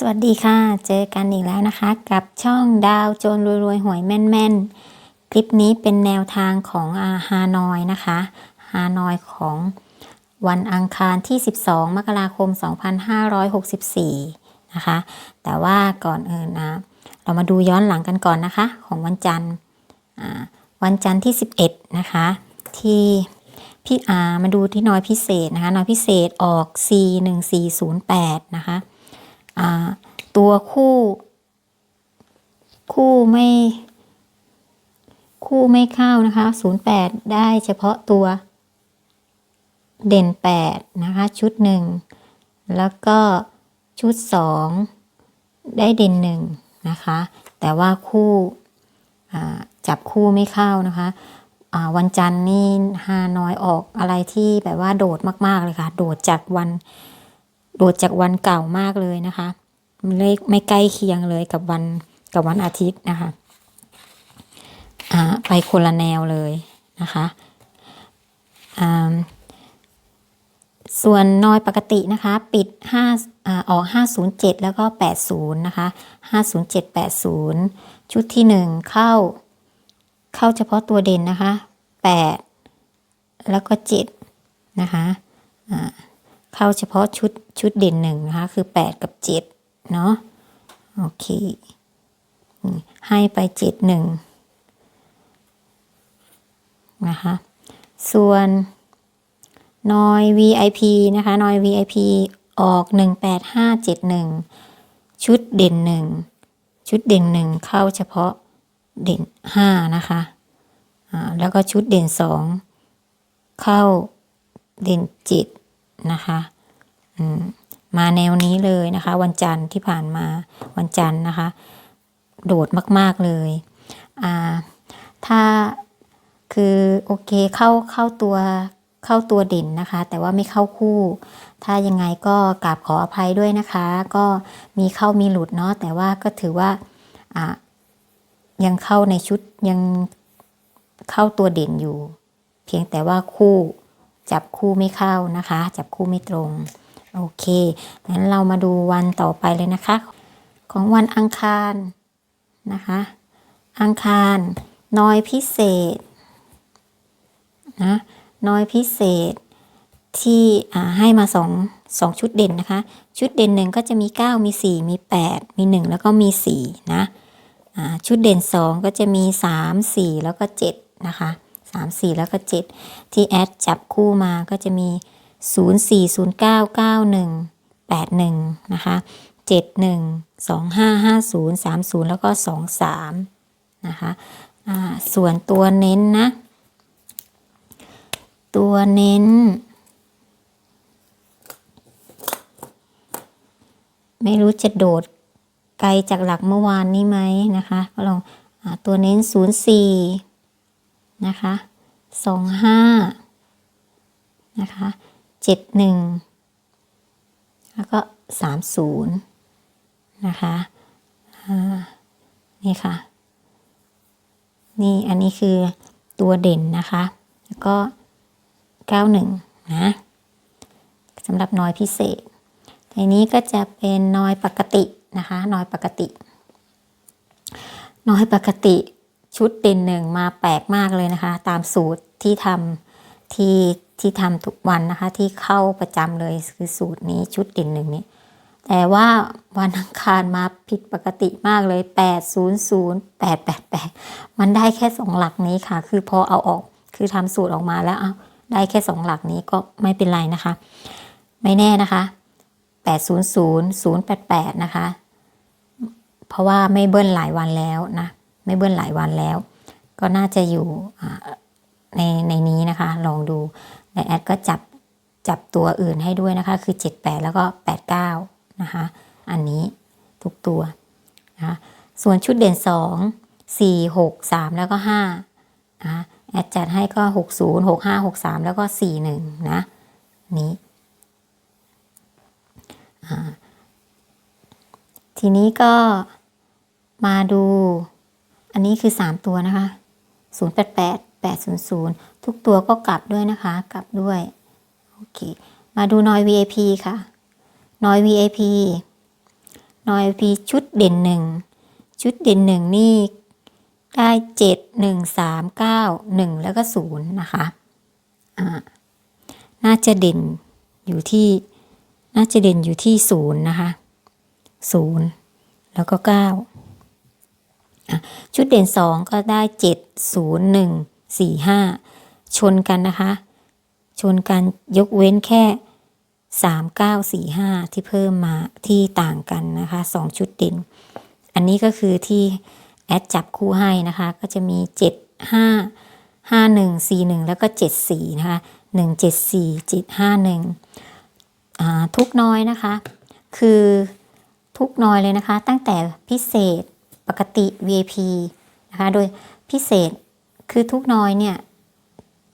สวัสดีค่ะ เจอกันอีกแล้วนะคะ กับช่องดาวโจรรวยๆ หวยแม่นๆ คลิปนี้เป็นแนวทางของอาฮานอยนะคะ ฮานอยของวันอังคารที่ 12 มกราคม 2564 นะคะ แต่ว่าก่อนอื่นนะ เรามาดูย้อนหลังกันก่อนนะคะ ของวันจันทร์วันจันทร์ที่ 11 นะคะ ที่พี่อามาดูที่น้อยพิเศษนะคะ น้อยพิเศษออก C 1 4 0 8 นะคะ ตัวคู่ คู่ไม่ คู่ไม่เข้านะคะ 08 ได้เฉพาะตัว เด่น 8 นะคะ ชุดหนึ่งแล้วก็ชุด 2 ได้เด่นหนึ่งนะคะ แต่ว่าคู่จับคู่ไม่เข้านะคะวันจันทร์นี่ฮานอยออกอะไรที่แบบว่าโดดมาก ๆ เลยค่ะ โดดจากวัน โดดจากวันเก่ามากเลยนะคะเลขไม่ใกล้เคียงเลยกับวันกับวันอาทิตย์นะคะอ่าไปคนละแนวเลยนะคะอ่าส่วนน้อยปกตินะคะ ปิด5อ่าออก 507 แล้วก็ 80 นะคะ 507 80 ชุดที่ 1 เข้า เข้าเฉพาะตัวเด่นนะคะ 8 แล้วก็ 7 นะคะอ่า เข้าเฉพาะชุดชุดเด่นหนึ่งนะคะ คือ 8 กับ 7 เนาะโอเค ให้ไป 7 1 นะคะ ส่วนนอย VIP นะคะนอย VIP ออก 18571 ชุดเด่นหนึ่งชุดเด่นหนึ่งเข้าเฉพาะเด่น 5 นะคะแล้วก็ชุดเด่น 2 เข้าเด่น 7 นะคะมมาแนวนี้เลยนะคะ วันจันทร์ที่ผ่านมาวันจันทร์นะคะ โดดมาก ๆเลยอ่าถ้าคือโอเคเข้าเข้าตัวเข้าตัวเด่นนะคะ แต่ว่าไม่เข้าคู่ ถ้ายังไงก็กราบขออภัยด้วยนะคะ ก็มีเข้ามีหลุดเนาะแต่ว่าก็ถือว่าอ่ายังเข้าในชุดยังเข้าตัวเด่นอยู่ เพียงแต่ว่าคู่ จับคู่ไม่เข้านะคะ จับคู่ไม่ตรง โอเคงั้นเรามาดูวันต่อไปเลยนะคะ ของวันอังคารนะคะ อังคารน้อยพิเศษนะน้อยพิเศษที่ให้มาสองสองชุดเด่นนะคะ ชุดเด่นหนึ่งก็จะมี 9 มี 4 มี 8 มี 1 แล้วก็มี 4 นะชุดเด่น 2 ก็จะมี 3 4 แล้วก็ 7 นะคะ 3 4 แล้วก็ 7 ที่แอดจับคู่มาก็จะมี 0 4 0 9 9 1 8 1 นะคะ 7 1 2 5 5 0 3 0 แล้วก็ 2 3 นะคะส่วนตัวเน้นนะ ตัวเน้น ไม่รู้จะโดดไกลจากหลักเมื่อวานนี้ไหมนะคะ ก็ลองอตัวเน้น 04 นะคะ25นะคะ71แล้วก็30นะคะอ่านี่ค่ะ นี่อันนี้คือตัวเด่นนะคะ แล้วก็91นะสำหรับน้อยพิเศษทีนี้ก็จะเป็นน้อยปกตินะคะน้อยปกติ น้อยปกติ ชุดเด่นหนึ่งมาแปลกมากเลยนะคะ ตามสูตรที่ทำที่ที่ทำทุกวันนะคะ ที่เข้าประจำเลยคือสูตรนี้ชุดเด่นหนึ่งนี้ แต่ว่าวันอังคารมาผิดปกติมากเลย 800 888 มันได้แค่สองหลักนี้ค่ะ คือพอเอาออกคือทำสูตรออกมาแล้วเอาได้แค่สองหลักนี้ก็ไม่เป็นไรนะคะ ไม่แน่นะคะ 800 088 นะคะ เพราะว่าไม่เบิ้ลหลายวันแล้วนะ ไม่เบิ้ลหลายวันแล้ว ก็น่าจะอยู่ในในนี้นะคะ ลองดูในแอดก็จับจับตัวอื่นให้ด้วยนะคะ คือ 78 แล้วก็ 89 นะคะ อันนี้ทุกตัวนะคะส่วนชุดเด่น 2 4 6 3 แล้วก็5นะคะแอดจัดให้ก็ 60 65 63 แล้วก็ 41 นะนี้ทีนี้ก็มาดู อันนี้คือ 3 ตัวนะคะ 088 800 ทุกตัวก็กลับด้วยนะคะ กลับด้วย โอเค มาดูนอย VIP ค่ะ นอย VIP นอยพีชุดเด่นหนึ่ง ชุดเด่นหนึ่งนี่ได้เจ็ดหนึ่งสามเก้าหนึ่งแล้วก็ศูนย์นะคะอ่าน่าจะเด่นอยู่ที่น่าจะเด่นอยู่ที่ศูนย์นะคะศูนย์แล้วก็เก้า ชุดเด่นสองก็ได้เจ็ดศูนย์หนึ่งสี่ห้าชนกันนะคะ ชนกันยกเว้นแค่สามเก้าสี่ห้าที่เพิ่มมาที่ต่างกันนะคะสองชุดเด่น อันนี้ก็คือที่แอดจับคู่ให้นะคะ ก็จะมีเจ็ดห้าห้าหนึ่งสี่หนึ่งแล้วก็เจ็ดสี่นะคะหนึ่งเจ็ดสี่เจ็ดห้าหนึ่งทุกน้อยนะคะ คือทุกน้อยเลยนะคะ ตั้งแต่พิเศษ ปกติ VIP นะคะโดยพิเศษคือทุกน้อยเนี่ย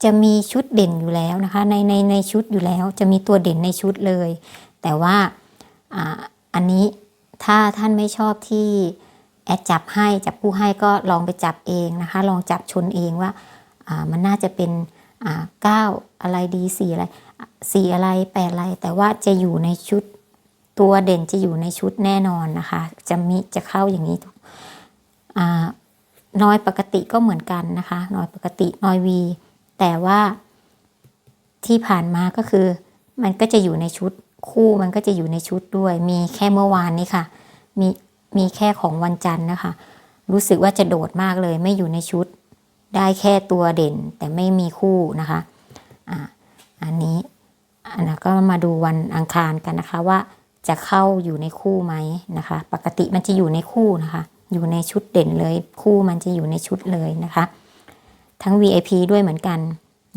จะมีชุดเด่นอยู่แล้วนะคะในในในชุดอยู่แล้วจะมีตัวเด่นในชุดเลย แต่ว่าอ่าอันนี้ถ้าท่านไม่ชอบที่แอดจับให้จับผู้ให้ก็ลองไปจับเองนะคะลองจับชนเองว่าอ่ามันน่าจะเป็นอ่าเก้าอะไรดีสี่อะไรสี่อะไรแปดอะไร แต่ว่าจะอยู่ในชุดตัวเด่นจะอยู่ในชุดแน่นอนนะคะ จะมีจะเข้าอย่างนี้ทุก น้อยปกติก็เหมือนกันนะคะน้อยปกติน้อยวีแต่ว่าที่ผ่านมาก็คือ มันก็จะอยู่ในชุดคู่มันก็จะอยู่ในชุดด้วย มีแค่เมื่อวานนี้ค่ะ มีมีแค่ของวันจันทร์นะคะ รู้สึกว่าจะโดดมากเลย ไม่อยู่ในชุด ได้แค่ตัวเด่นแต่ไม่มีคู่นะคะอ่าอันนี้อันนั้นก็มาดูวันอังคารกันนะคะว่าจะเข้าอยู่ในคู่ไหมนะคะ ปกติมันจะอยู่ในคู่นะคะ อยู่ในชุดเด่นเลย คู่มันจะอยู่ในชุดเลยนะคะ ทั้ง VIP ด้วยเหมือนกัน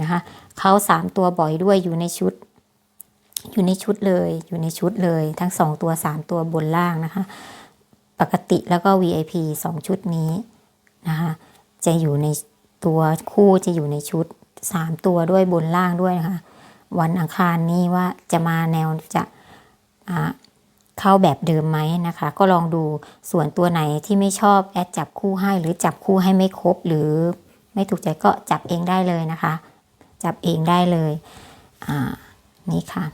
นะคะเขาสามตัวบ่อยด้วยอยู่ในชุด อยู่ในชุดเลย อยู่ในชุดเลย ทั้งสองตัวสามตัวบนล่างนะคะ ปกติแล้วก็ VIP สองชุดนี้นะคะจะอยู่ในตัวคู่จะอยู่ในชุดสามตัวด้วยบนล่างด้วยนะคะ วันอังคารนี้ว่าจะมาแนวจะอ่า เข้าแบบเดิมไหมนะคะ ก็ลองดูส่วนตัวไหนที่ไม่ชอบแอดจับคู่ให้ หรือจับคู่ให้ไม่ครบหรือไม่ถูกใจก็จับเองได้เลยนะคะ จับเองได้เลยอ่านี่ค่ะ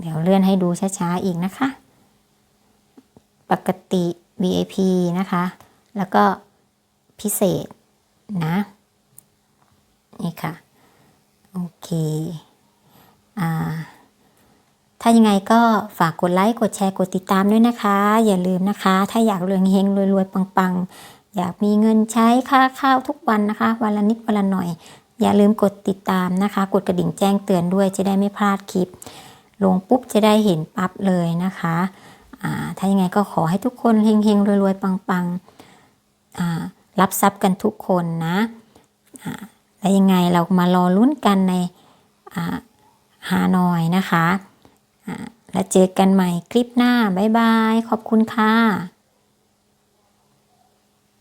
เดี๋ยวเลื่อนให้ดูช้าๆอีกนะคะ ปกติ VIP นะคะ แล้วก็พิเศษนะ นี่ค่ะ โอเค อ่า ถ้ายังไงก็ฝากกดไลค์ กดแชร์ กดติดตามด้วยนะคะ อย่าลืมนะคะ ถ้าอยากรวยเฮงรวยๆ ปังๆ อยากมีเงินใช้ค่าข้าวทุกวันนะคะ วันละนิดวันละหน่อย อย่าลืมกดติดตามนะคะ กดกระดิ่งแจ้งเตือนด้วยจะได้ไม่พลาดคลิป ลงปุ๊บจะได้เห็นปั๊บเลยนะคะถ้ายังไงก็ขอให้ทุกคนเฮงๆรวยๆปังๆรับทรัพย์กันทุกคนนะแล้วยังไงเรามารอลุ้นกันในฮานอยนะคะ แล้วเจอกันใหม่คลิปหน้า บ๊ายบาย ขอบคุณค่ะ